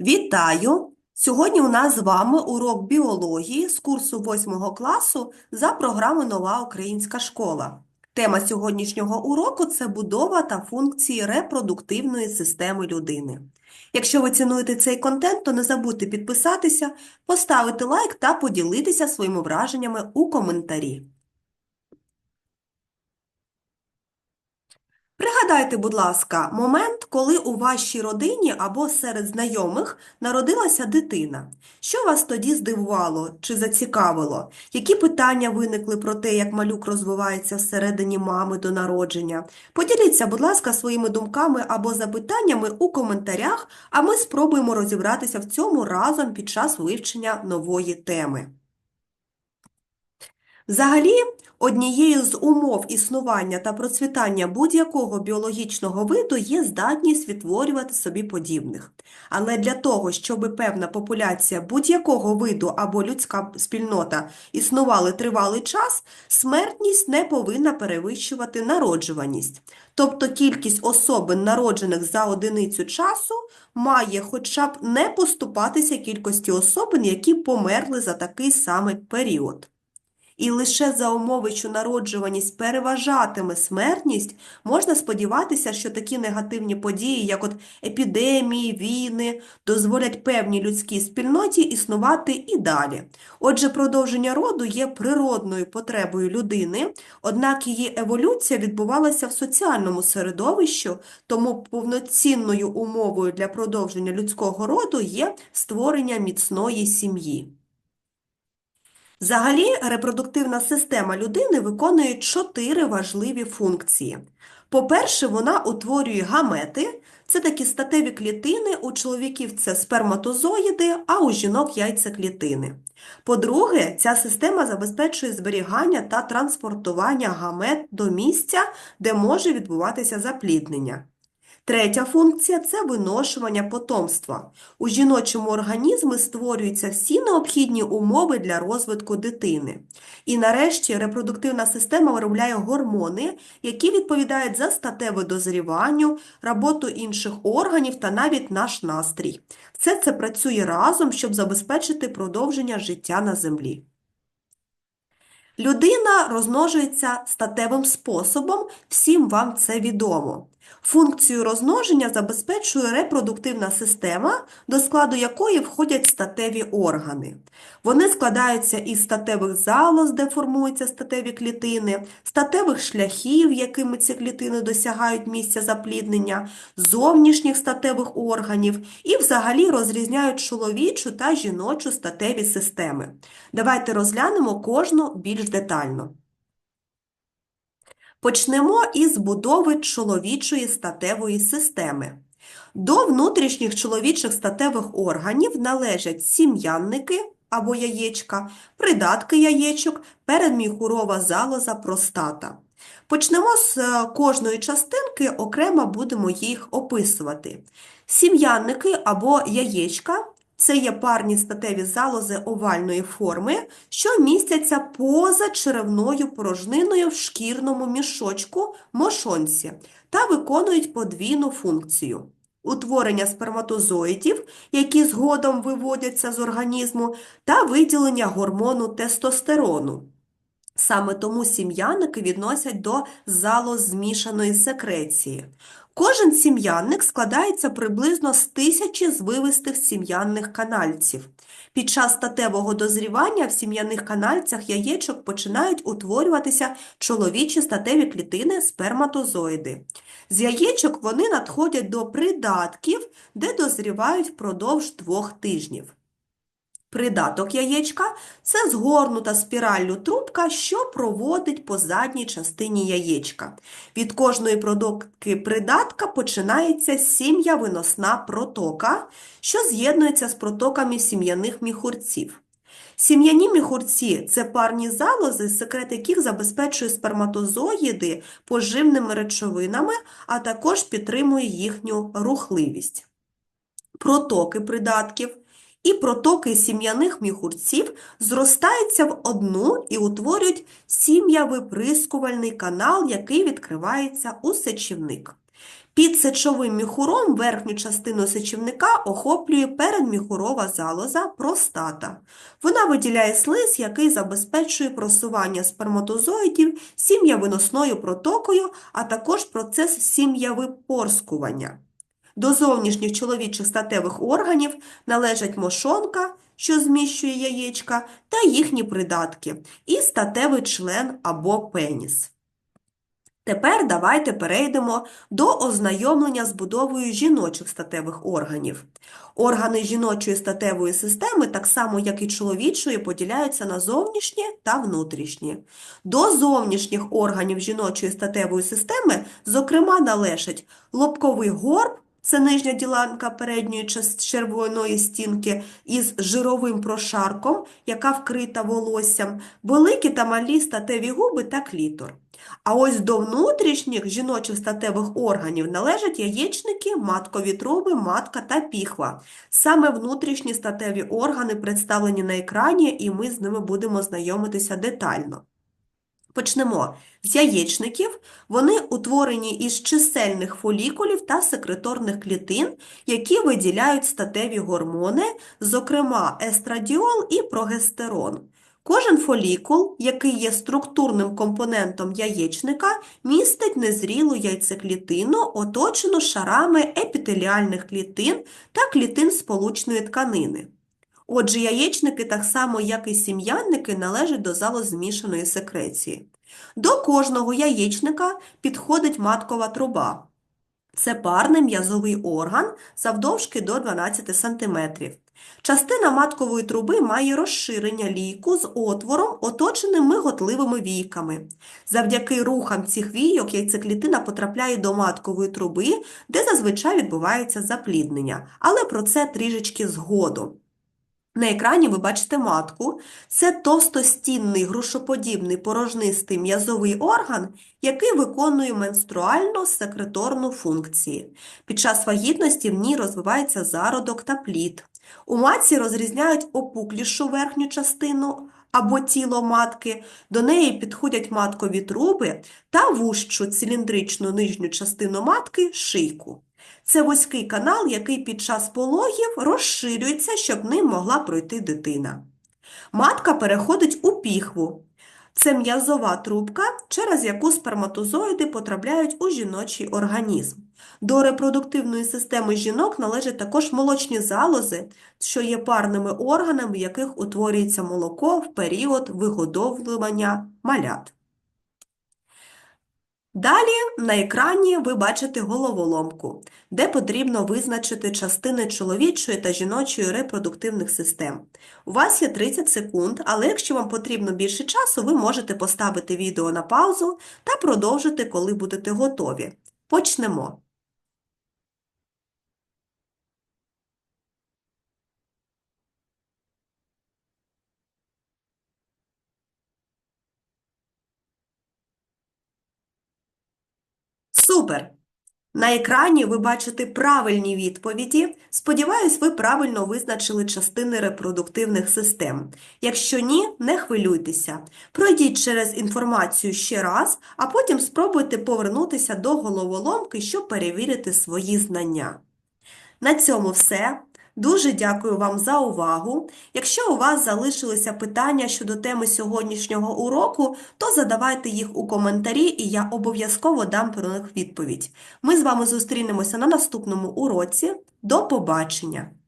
Вітаю! Сьогодні у нас з вами урок біології з курсу 8 класу за програмою Нова Українська школа. Тема сьогоднішнього уроку – це будова та функції репродуктивної системи людини. Якщо ви цінуєте цей контент, то не забудьте підписатися, поставити лайк та поділитися своїми враженнями у коментарі. Пригадайте, будь ласка, момент, коли у вашій родині або серед знайомих народилася дитина. Що вас тоді здивувало чи зацікавило? Які питання виникли про те, як малюк розвивається всередині мами до народження? Поділіться, будь ласка, своїми думками або запитаннями у коментарях, а ми спробуємо розібратися в цьому разом під час вивчення нової теми. Взагалі, однією з умов існування та процвітання будь-якого біологічного виду є здатність відтворювати собі подібних. Але для того, щоб певна популяція будь-якого виду або людська спільнота існували тривалий час, смертність не повинна перевищувати народжуваність. Тобто кількість особин, народжених за одиницю часу, має хоча б не поступатися кількості особин, які померли за такий самий період. І лише за умови, що народжуваність переважатиме смертність, можна сподіватися, що такі негативні події, як от епідемії, війни, дозволять певній людській спільноті існувати і далі. Отже, продовження роду є природною потребою людини, однак її еволюція відбувалася в соціальному середовищі, тому повноцінною умовою для продовження людського роду є створення міцної сім'ї. Взагалі, репродуктивна система людини виконує чотири важливі функції. По-перше, вона утворює гамети, це такі статеві клітини, у чоловіків це сперматозоїди, а у жінок яйцеклітини. По-друге, ця система забезпечує зберігання та транспортування гамет до місця, де може відбуватися запліднення. Третя функція це виношування потомства. У жіночому організмі створюються всі необхідні умови для розвитку дитини. І нарешті репродуктивна система виробляє гормони, які відповідають за статеве дозріванню, роботу інших органів та навіть наш настрій. Все це працює разом, щоб забезпечити продовження життя на землі. Людина розмножується статевим способом, всім вам це відомо. Функцію розмноження забезпечує репродуктивна система, до складу якої входять статеві органи. Вони складаються із статевих залоз, де формуються статеві клітини, статевих шляхів, якими ці клітини досягають місця запліднення, зовнішніх статевих органів і взагалі розрізняють чоловічу та жіночу статеві системи. Давайте розглянемо кожну більш детально. Почнемо із будови чоловічої статевої системи. До внутрішніх чоловічих статевих органів належать сім'янники або яєчка, придатки яєчок, передміхурова залоза, простата. Почнемо з е, кожної частинки, окремо будемо їх описувати. Сім'янники або яєчка це є парні статеві залози овальної форми, що містяться поза черевною порожниною в шкірному мішочку мошонці та виконують подвійну функцію. Утворення сперматозоїдів, які згодом виводяться з організму, та виділення гормону тестостерону. Саме тому сім'янники відносять до залозмішаної секреції. Кожен сім'янник складається приблизно з тисячі звивистих сім'янних канальців. Під час статевого дозрівання в сім'яних канальцях яєчок починають утворюватися чоловічі статеві клітини сперматозоїди. З яєчок вони надходять до придатків, де дозрівають впродовж двох тижнів. Придаток яєчка – це згорнута спіраллю трубка, що проводить по задній частині яєчка. Від кожної продукти придатка починається сім'я-виносна протока, що з'єднується з протоками сім'яних міхурців. Сім'яні міхурці – це парні залози, секрет яких забезпечує сперматозоїди поживними речовинами, а також підтримує їхню рухливість. Протоки придатків і протоки сім'яних міхурців зростаються в одну і утворюють сім'я-виприскувальний канал, який відкривається у сечівник. Під сечовим міхуром верхню частину сечівника охоплює передміхурова залоза простата. Вона виділяє слиз, який забезпечує просування сперматозоїдів сім'явиносною протокою, а також процес сім'явипорскування. До зовнішніх чоловічих статевих органів належать мошонка, що зміщує яєчка, та їхні придатки, і статевий член або пеніс. Тепер давайте перейдемо до ознайомлення з будовою жіночих статевих органів. Органи жіночої статевої системи, так само як і чоловічої, поділяються на зовнішні та внутрішні. До зовнішніх органів жіночої статевої системи, зокрема, належать лобковий горб, це нижня ділянка передньої червоної стінки із жировим прошарком, яка вкрита волоссям, великі та малі статеві губи та клітор. А ось до внутрішніх жіночих статевих органів належать яєчники, маткові труби, матка та піхва. Саме внутрішні статеві органи представлені на екрані, і ми з ними будемо знайомитися детально. Почнемо з яєчників. Вони утворені із чисельних фолікулів та секреторних клітин, які виділяють статеві гормони, зокрема естрадіол і прогестерон. Кожен фолікул, який є структурним компонентом яєчника, містить незрілу яйцеклітину, оточену шарами епітеліальних клітин та клітин сполучної тканини. Отже, яєчники, так само як і сім'янники, належать до залозмішаної секреції. До кожного яєчника підходить маткова труба. Це парний м'язовий орган завдовжки до 12 см. Частина маткової труби має розширення лійку з отвором, оточеним миготливими війками. Завдяки рухам цих війок яйцеклітина потрапляє до маткової труби, де зазвичай відбувається запліднення, але про це трішечки згодом. На екрані ви бачите матку. Це товстостінний грушоподібний порожнистий м'язовий орган, який виконує менструально-секреторну функції. Під час вагітності в ній розвивається зародок та плід. У матці розрізняють опуклішу верхню частину або тіло матки, до неї підходять маткові труби та вужчу циліндричну нижню частину матки – шийку. Це вузький канал, який під час пологів розширюється, щоб ним могла пройти дитина. Матка переходить у піхву. Це м'язова трубка, через яку сперматозоїди потрапляють у жіночий організм. До репродуктивної системи жінок належать також молочні залози, що є парними органами, в яких утворюється молоко в період вигодовлювання малят. Далі на екрані ви бачите головоломку, де потрібно визначити частини чоловічої та жіночої репродуктивних систем. У вас є 30 секунд, але якщо вам потрібно більше часу, ви можете поставити відео на паузу та продовжити, коли будете готові. Почнемо. Супер! На екрані ви бачите правильні відповіді. Сподіваюсь, ви правильно визначили частини репродуктивних систем. Якщо ні, не хвилюйтеся. Пройдіть через інформацію ще раз, а потім спробуйте повернутися до головоломки, щоб перевірити свої знання. На цьому все. Дуже дякую вам за увагу. Якщо у вас залишилися питання щодо теми сьогоднішнього уроку, то задавайте їх у коментарі, і я обов'язково дам про них відповідь. Ми з вами зустрінемося на наступному уроці. До побачення!